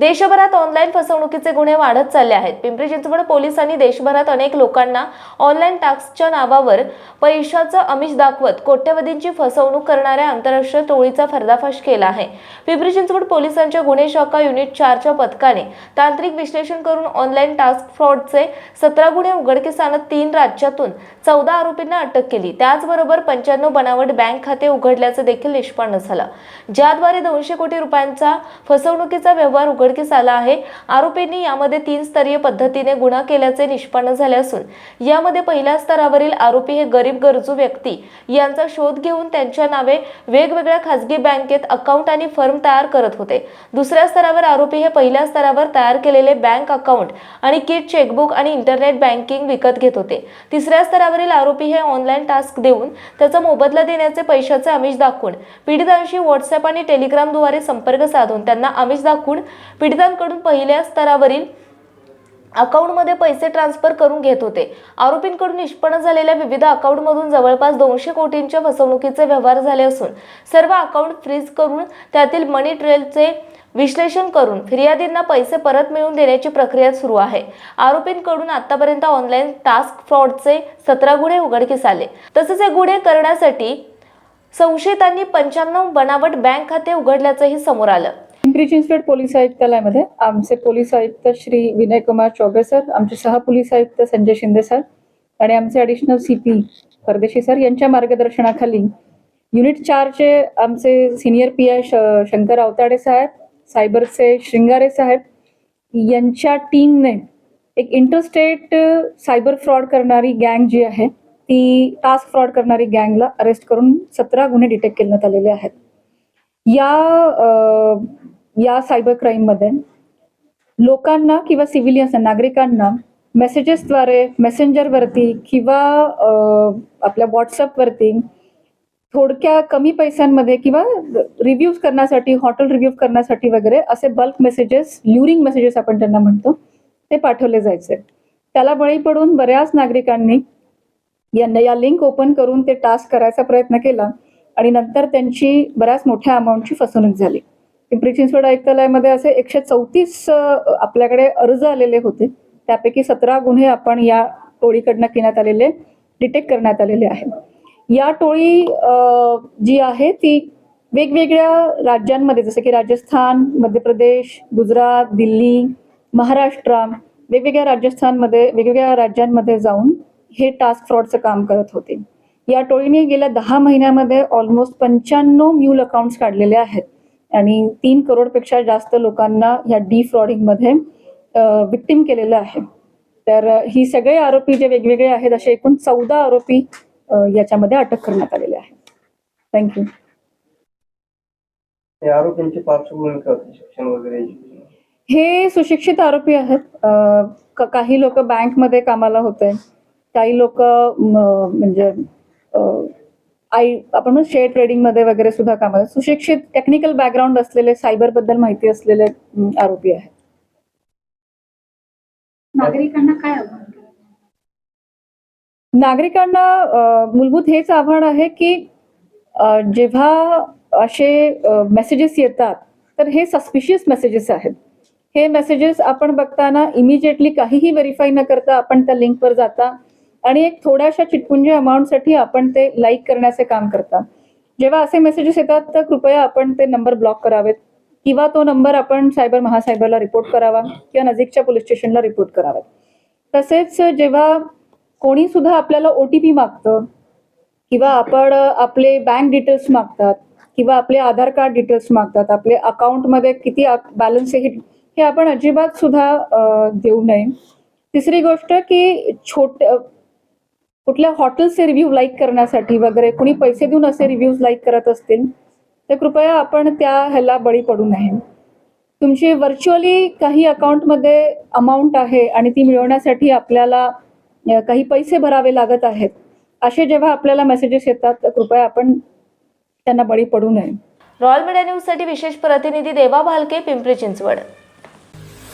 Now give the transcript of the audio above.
देशभरात ऑनलाईन फसवणुकीचे गुन्हे वाढत चालले आहेत. पिंपरी चिंचवड पोलिसांनी देशभरात अनेक लोकांना ऑनलाईन टास्कच्या नावावर पैशाचं आमिष दाखवत कोट्यवधींची फसवणूक करणाऱ्या आंतरराष्ट्रीय टोळीचा पर्दाफाश केला आहे. पिंपरी चिंचवड पोलिसांच्या गुन्हे शाखा युनिट चारच्या पथकाने तांत्रिक विश्लेषण करून ऑनलाईन टास्क फ्रॉडचे सतरा गुन्हे उघडकीस आणत तीन राज्यातून चौदा आरोपींना अटक केली. त्याचबरोबर पंच्याण्णव बनावट बँक खाते उघडल्याचं देखील निष्पन्न झालं. ज्याद्वारे दोनशे कोटी रुपयांचा फसवणुकीचा व्यवहार उघड उघडकीस आला आहे. आरोपींनी यामध्ये तीन स्तरीय पद्धतीने गुन्हा केल्याचे निष्पन्न झाले असून यामध्ये पहिल्या स्तरावरील आरोपी हे गरीब गरजू व्यक्ती. यांचा शोध घेऊन त्यांच्या नावे वेगवेगळ्या खासगी बँकेत अकाउंट आणि फर्म तयार करत होते. दुसऱ्या स्तरावर आरोपी हे पहिल्या स्तरावर तयार केलेले बँक अकाउंट आणि किट चेकबुक आणि इंटरनेट बँकिंग विकत घेत होते. तिसऱ्या स्तरावरील आरोपी हे ऑनलाईन टास्क देऊन त्याचा मोबदला देण्याचे पैशाचे आमिष दाखवून पीडितांशी व्हॉट्सअप आणि टेलिग्रामद्वारे संपर्क साधून त्यांना आमिष दाखवून पीडितांकडून पहिल्या स्तरावरील अकाउंटमध्ये पैसे ट्रान्सफर करून घेत होते. आरोपींकडून निष्पन्न झालेल्या विविध अकाउंटमधून जवळपास दोनशे कोटींच्या फसवणुकीचे व्यवहार झाले असून सर्व अकाउंट फ्रीज करून त्यातील मनी ट्रेलचे विश्लेषण करून फिर्यादींना पैसे परत मिळवून देण्याची प्रक्रिया सुरू आहे. आरोपींकडून आतापर्यंत ऑनलाईन टास्क फ्रॉडचे सतरा गुन्हे उघडकीस आले. तसेच हे गुन्हे करण्यासाठी संशयितांनी पंच्याण्णव बनावट बँक खाते उघडल्याचंही समोर आलं. पिंपरी चिंचवड पोलीस आयुक्तालयामध्ये आमचे पोलीस आयुक्त श्री विनय कुमार चौबे सर आमचे सहपोलीस आयुक्त संजय शिंदे सर आणि आमचे additional C P Pardeshi sir यांच्या मार्गदर्शनाखाली युनिट चारचे आमचे senior P I Shankar Awtade साहेब सायबरचे शृंगारे साहेब यांच्या टीमने एक इंटरस्टेट सायबर फ्रॉड करणारी गँग जी आहे ती टास्क फ्रॉड करणारी गँगला अरेस्ट करून सतरा गुन्हे डिटेक्ट करण्यात आलेले आहेत. या या सायबर क्राईममध्ये लोकांना किंवा सिव्हिलियन्स नागरिकांना मेसेजेसद्वारे मेसेंजरवरती किंवा आपल्या व्हॉट्सअपवरती थोडक्या कमी पैशांमध्ये किंवा रिव्ह्यूज करण्यासाठी हॉटेल रिव्ह्यू करण्यासाठी वगैरे असे बल्क मेसेजेस ल्युरिंग मेसेजेस आपण त्यांना म्हणतो ते पाठवले जायचे. त्याला बळी पडून बऱ्याच नागरिकांनी यांना या लिंक ओपन करून ते टास्क करायचा प्रयत्न केला आणि नंतर त्यांची बऱ्याच मोठ्या अमाऊंटची फसवणूक झाली. पिंपरी चिंचवड आयुक्तालयामध्ये असे एकशे चौतीस आपल्याकडे अर्ज आलेले होते. त्यापैकी सतरा गुन्हे आपण या टोळीकडनं घेण्यात आलेले डिटेक्ट करण्यात आलेले आहे या टोळी जी आहे ती वेगवेगळ्या राज्यांमध्ये जसं की राजस्थान मध्य प्रदेश गुजरात दिल्ली महाराष्ट्र वेगवेगळ्या राजस्थानमध्ये वेगवेगळ्या राज्यांमध्ये जाऊन हे टास्क फ्रॉडचं काम करत होते. या टोळीने गेल्या दहा महिन्यामध्ये ऑलमोस्ट पंच्याण्णव म्यूल अकाउंट्स काढलेले आहेत. आणि तीन करोडपेक्षा जास्त लोकांना ह्या डी फ्रॉडिंगमध्ये विक्टिम केलेलं आहे. तर ही सगळे आरोपी जे वेगवेगळे आहेत असे एकूण चौदा आरोपी याच्यामध्ये अटक करण्यात आलेले आहेत. थँक्यू आरोपींची पार्श्वभूमी शिक्षण वगैरे? हे सुशिक्षित आरोपी आहेत. काही लोक बँकमध्ये कामाला होते. काही लोक म्हणजे आई आपण शेअर ट्रेडिंगमध्ये वगैरे सुद्धा कामाला सुशिक्षित टेक्निकल बॅकग्राऊंड असलेले सायबरबद्दल माहिती असलेले आरोपी आहेत. नागरिकांना काय? नागरिकांना मूलभूत हेच आव्हान आहे की जेव्हा असे मेसेजेस येतात तर हे सस्पिशियस मेसेजेस आहेत. हे मेसेजेस आपण बघताना इमिजिएटली काहीही व्हेरीफाय न करता आपण त्या लिंकवर जाता आणि एक थोड्याशा चिटपुंज अमाऊंटसाठी आपण ते लाईक करण्याचे काम करता. जेव्हा असे मेसेजेस येतात तर कृपया आपण ते नंबर ब्लॉक करावेत. किंवा तो नंबर आपण सायबर महासायबरला रिपोर्ट करावा किंवा नजीकच्या पोलीस स्टेशनला रिपोर्ट करावा. तसेच जेव्हा कोणी सुद्धा आपल्याला ओ टी पी मागतं किंवा आपण आपले बँक डिटेल्स मागतात किंवा आपले आधार कार्ड डिटेल्स मागतात आपले अकाउंटमध्ये किती बॅलन्स आहे हे- आपण अजिबात सुद्धा देऊ नये. तिसरी गोष्ट की छोट कुठल्या हॉटेल्सचे रिव्ह्यू लाईक करण्यासाठी वगैरे कुणी पैसे देऊन असे रिव्ह्यूज लाईक करत असतील तर कृपया आपण त्या ह्याला बळी पडू नये. तुमची व्हर्च्युअली काही अकाउंटमध्ये अमाऊंट आहे आणि ती मिळवण्यासाठी आपल्याला काही पैसे भरावे लागत आहेत असे जेव्हा आपल्याला मेसेजेस येतात तर कृपया आपण त्यांना बळी पडू नये. रॉयल मीडिया न्यूजसाठी विशेष प्रतिनिधी देवा भालके पिंपरी चिंचवड.